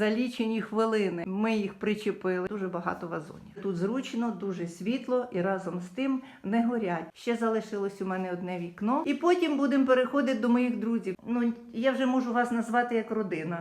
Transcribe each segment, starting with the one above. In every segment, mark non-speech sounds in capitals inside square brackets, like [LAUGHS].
За лічені хвилини ми їх причепили. Дуже багато вазонів. Тут зручно, дуже світло і разом з тим не горять. Ще залишилось у мене одне вікно. І потім будемо переходити до моїх друзів. Ну я вже можу вас назвати як родина.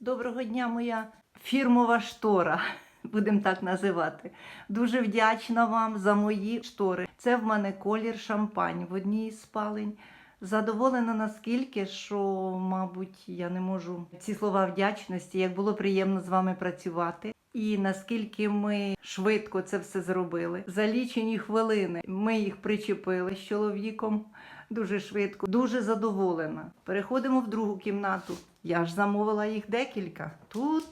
Доброго дня, моя фірмова штора. Будемо так називати. Дуже вдячна вам за мої штори. Це в мене колір шампань в одній із спалень. Задоволена наскільки, що, мабуть, я не можу ці слова вдячності, як було приємно з вами працювати. І наскільки ми швидко це все зробили. За лічені хвилини ми їх причепили з чоловіком дуже швидко, дуже задоволена. Переходимо в другу кімнату. Я ж замовила їх декілька. Тут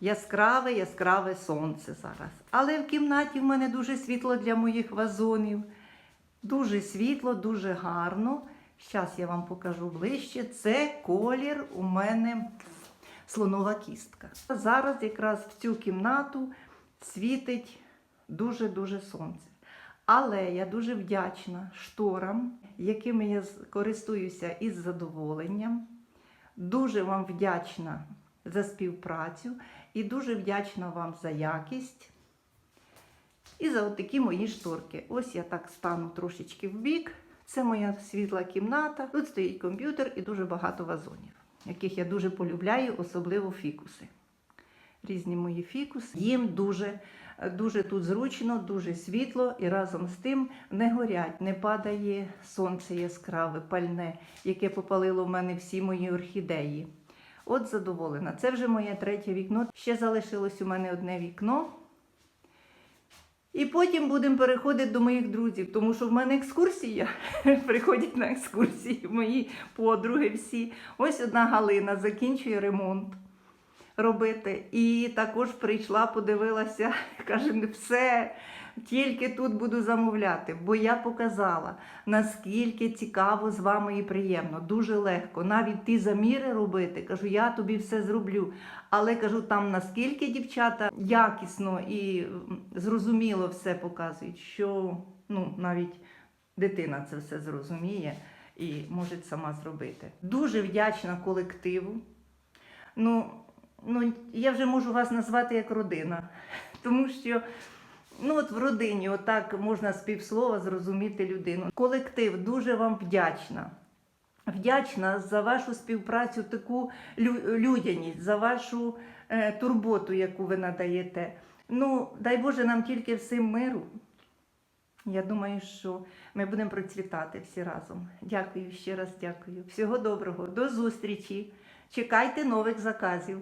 яскраве, яскраве сонце зараз. Але в кімнаті в мене дуже світло для моїх вазонів. Дуже світло, дуже гарно. Зараз я вам покажу ближче. Це колір у мене слонова кістка. Зараз якраз в цю кімнату світить дуже-дуже сонце. Але я дуже вдячна шторам, якими я користуюся із задоволенням. Дуже вам вдячна за співпрацю і дуже вдячна вам за якість. І за такі мої шторки. Ось я так стану трошечки в бік. Це моя світла кімната. Тут стоїть комп'ютер і дуже багато вазонів, яких я дуже полюбляю, особливо фікуси. Різні мої фікуси. Їм дуже, дуже тут зручно, дуже світло, і разом з тим не горять, не падає сонце яскраве, пальне, яке попалило в мене всі мої орхідеї. От задоволена. Це вже моє третє вікно. Ще залишилось у мене одне вікно. І потім будемо переходити до моїх друзів, тому що в мене екскурсія. [LAUGHS] Приходять на екскурсії мої подруги всі. Ось одна Галина закінчує ремонт робити. І також прийшла, подивилася, [LAUGHS] каже, не все, тільки тут буду замовляти. Бо я показала, наскільки цікаво з вами і приємно, дуже легко. Навіть ті заміри робити, кажу, я тобі все зроблю. Але кажу, там наскільки дівчата якісно і зрозуміло все показують, що ну, навіть дитина це все зрозуміє і може сама зробити. Дуже вдячна колективу. Ну, ну, я вже можу вас назвати як родина, [LAUGHS] тому що ну, от в родині отак можна з півслова зрозуміти людину. Колектив дуже вам вдячна. Вдячна за вашу співпрацю, таку людяність, за вашу е, турботу, яку ви надаєте. Ну, дай Боже нам тільки всім миру. Я думаю, що ми будемо процвітати всі разом. Дякую ще раз, дякую. Всього доброго, до зустрічі. Чекайте нових заказів.